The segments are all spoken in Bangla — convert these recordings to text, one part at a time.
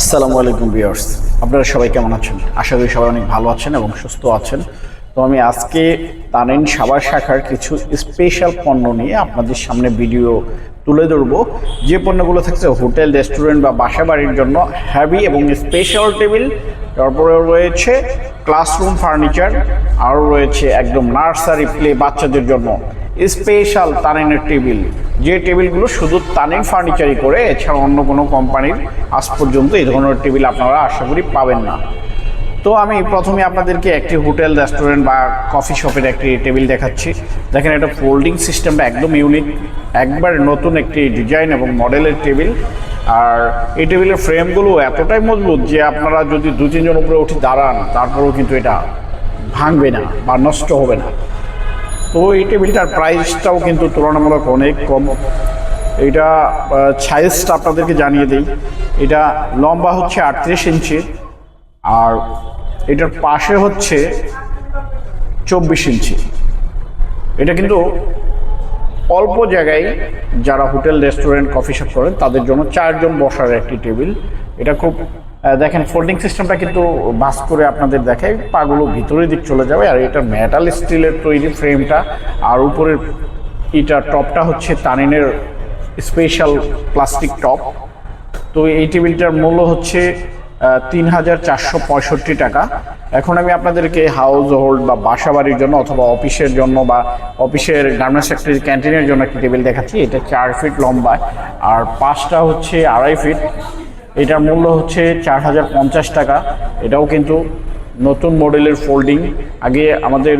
আসসালামু আলাইকুম ভিউয়ার্স। আপনারা সবাই কেমন আছেন? আশা করি সবাই অনেক ভালো আছেন এবং সুস্থ আছেন। তো আমি আজকে তানিন সাবার শাখার কিছু স্পেশাল পণ্য নিয়ে আপনাদের সামনে ভিডিও তুলে ধরবো। যে পণ্যগুলো থাকছে হোটেল রেস্টুরেন্ট বা বাসা বাড়ির জন্য হ্যাভি এবং স্পেশাল টেবিল তারপরে রয়েছে ক্লাসরুম ফার্নিচার আরও রয়েছে একদম নার্সারি প্লে বাচ্চাদের জন্য। স্পেশাল তানিনের টেবিল। যে টেবিলগুলো শুধু তানিন ফার্নিচারই করে, এছাড়া অন্য কোনো কোম্পানির আজ পর্যন্ত এই ধরনের টেবিল আপনারা আশা করি পাবেন না। তো আমি প্রথমে আপনাদেরকে একটি হোটেল, রেস্টুরেন্ট বা কফি শপের একটি টেবিল দেখাচ্ছি। দেখেন, এটা ফোল্ডিং সিস্টেমটা একদম ইউনিক। একবার নতুন একটি ডিজাইন এবং মডেলের টেবিল। আর এই টেবিলের ফ্রেমগুলো এতটাই মজবুত যে আপনারা যদি দু তিনজন উপরে উঠে দাঁড়ান, তারপরেও কিন্তু এটা ভাঙবে না বা নষ্ট হবে না। তো এই টেবিলটার প্রাইসটাও কিন্তু তুলনামূলক অনেক কম। এটা সাইজটা আপনাদেরকে জানিয়ে দিই। এটা লম্বা হচ্ছে আটত্রিশ ইঞ্চি, আর এটার পাশে হচ্ছে চব্বিশ ইঞ্চি। এটা কিন্তু অল্প জায়গায় যারা হোটেল, রেস্টুরেন্ট, কফি শপ করেন, তাদের জন্য চারজন বসার একটি টেবিল এটা খুব দেখেন ফোল্ডিং সিস্টেমটা কিন্তু বাস করে আপনাদের দেখায় পাগুলো ভিতরের দিক চলে যাবে, আর এটা মেটাল স্টিলের তৈরি ফ্রেমটা আর উপরের এটা টপটা হচ্ছে তানিনের স্পেশাল প্লাস্টিক টপ তো এই টেবিলটার মূল্য হচ্ছে তিন হাজার চারশো পঁয়ষট্টি টাকা। এখন আমি আপনাদেরকে হাউস হোল্ড বা বাসা বাড়ির জন্য অথবা অফিসের জন্য বা অফিসের গার্মেন্টস ফ্যাক্টরি ক্যান্টিনের জন্য একটি টেবিল দেখাচ্ছি। এটা চার ফিট লম্বা, আর পাঁচটা হচ্ছে আড়াই ফিট এটার মূল্য হচ্ছে চার হাজার পঞ্চাশ টাকা। এটাও কিন্তু নতুন মডেলের ফোল্ডিং। আগে আমাদের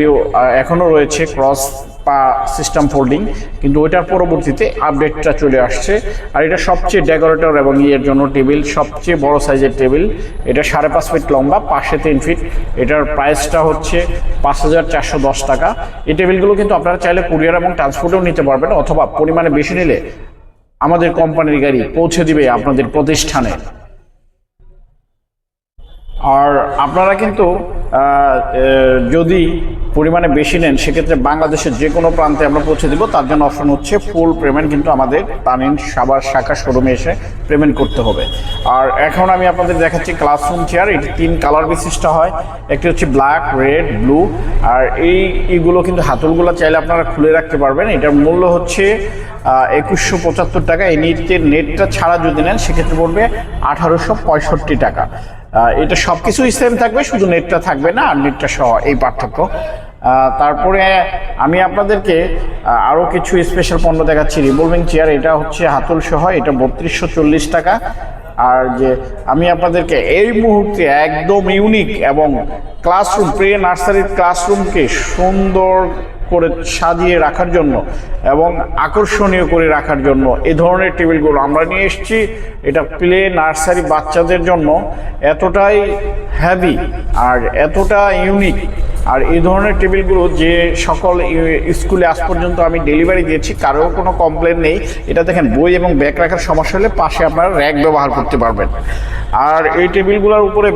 এখনও রয়েছে ক্রস পা সিস্টেম ফোল্ডিং, কিন্তু ওইটার পরবর্তীতে আপডেটটা চলে আসছে। আর এটা সবচেয়ে ডেকোরেটর এবং ইয়ের জন্য টেবিল, সবচেয়ে বড় সাইজের টেবিল। এটা সাড়ে পাঁচ ফিট লম্বা, পাশে তিন ফিট। এটার প্রাইসটা হচ্ছে পাঁচ হাজার চারশো দশ টাকা। এই টেবিলগুলো কিন্তু আপনারা চাইলে কুরিয়ার এবং ট্রান্সপোর্টেও নিতে পারবেন, অথবা পরিমাণে বেশি নিলে আমাদের কোম্পানির গাড়ি পৌঁছে দিবে আপনাদের প্রতিষ্ঠানে। আর আপনারা কিন্তু যদি পরিমাণে বেশি নেন, সেক্ষেত্রে বাংলাদেশের যে কোনো প্রান্তে আমরা পৌঁছে দিব। তার জন্য অপশন হচ্ছে ফুল পেমেন্ট কিন্তু আমাদের তানিন সাবার শাখা শোরুমে এসে পেমেন্ট করতে হবে। আর এখন আমি আপনাদের দেখাচ্ছি ক্লাসরুম চেয়ার এটি তিন কালার বিশিষ্ট হয়। একটি হচ্ছে ব্ল্যাক রেড ব্লু আর এই এইগুলো কিন্তু হাতলগুলো চাইলে আপনারা খুলে রাখতে পারবেন। এটার মূল্য হচ্ছে একুশশো পঁচাত্তর টাকা। এই নেটের নেটটা ছাড়া যদি নেন, সেক্ষেত্রে পড়বে আঠারোশো পঁয়ষট্টি টাকা। এটা সব কিছুই সেম থাকবে, শুধু নেটটা থাকবে না, আর নেটটা সহ এই পার্থক্য। তারপরে আমি আপনাদেরকে আরও কিছু স্পেশাল পণ্য দেখাচ্ছি। রিভলভিং চেয়ার এটা হচ্ছে হাতল সহ, এটা বত্রিশশো চল্লিশ টাকা। আর যে আমি আপনাদেরকে, এই মুহূর্তে একদম ইউনিক এবং ক্লাসরুম প্রে নার্সারির ক্লাসরুমকে সুন্দর করে সাজিয়ে রাখার জন্য এবং আকর্ষণীয় করে রাখার জন্য এ ধরনের টেবিলগুলো আমরা নিয়ে এসেছি। এটা প্লে নার্সারি বাচ্চাদের জন্য এতটাই হ্যাভি আর এতটা ইউনিক আর এই ধরনের টেবিলগুলো যে সকল স্কুলে আজ পর্যন্ত আমি ডেলিভারি দিয়েছি কারও কোনো কমপ্লেন নেই। এটা দেখেন, বই এবং ব্যাগ রাখার সমস্যা হলে পাশে আপনারা র্যাক ব্যবহার করতে পারবেন। আর এই টেবিলগুলোর উপরে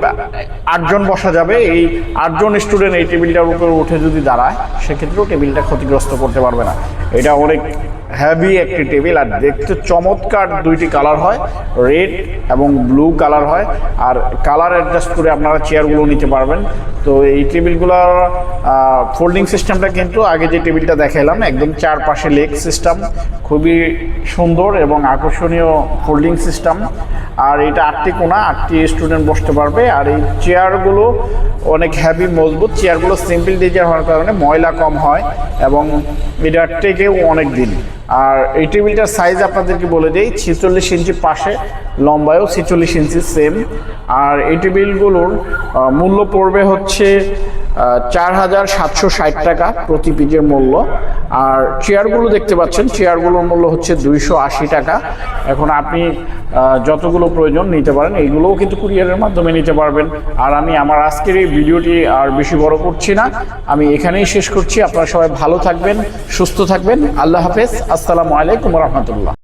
আটজন বসা যাবে। এই আটজন স্টুডেন্ট এই টেবিলটার উপরে উঠে যদি দাঁড়ায়, সেক্ষেত্রেও টেবিলটা ক্ষতিগ্রস্ত করতে পারবে না। এটা অনেক হ্যাভি একটি টেবিল আর দেখতে চমৎকার দুইটি কালার হয় রেড এবং ব্লু কালার হয়। আর কালার অ্যাডজাস্ট করে আপনারা চেয়ারগুলো নিতে পারবেন। তো এই টেবিলগুলোর ফোল্ডিং সিস্টেমটা কিন্তু আগে যে টেবিলটা দেখালাম একদম চারপাশে লেগ সিস্টেম খুবই সুন্দর এবং আকর্ষণীয় ফোল্ডিং সিস্টেম আর এটা আটটি কোনা আটটি স্টুডেন্ট বসতে পারবে। আর এই চেয়ারগুলো অনেক হ্যাভি মজবুত। চেয়ারগুলো সিম্পল ডিজাইন হওয়ার কারণে ময়লা কম হয় এবং এটা টেকেও অনেক দিন। আর এই টেবিলটার সাইজ আপনাদেরকে বলে দিই, ছেচল্লিশ ইঞ্চি পাশে, লম্বায়ও ছেচল্লিশ ইঞ্চি সেম আর এই টেবিলগুলোর মূল্য পড়বে হচ্ছে চার হাজার সাতশো ষাট টাকা প্রতি পিজের মূল্য। আর চেয়ারগুলো দেখতে পাচ্ছেন চেয়ারগুলোর মূল্য হচ্ছে দুইশো আশি টাকা। এখন আপনি যতগুলো প্রয়োজন নিতে পারেন, এইগুলোও কিন্তু কুরিয়ারের মাধ্যমে নিতে পারবেন। আর আমি আমার আজকের এই ভিডিওটি আর বেশি বড় করছি না। আমি এখানেই শেষ করছি। আপনারা সবাই ভালো থাকবেন, সুস্থ থাকবেন। আল্লাহ হাফেজ। আসসালামু আলাইকুম রহমতুল্লাহ।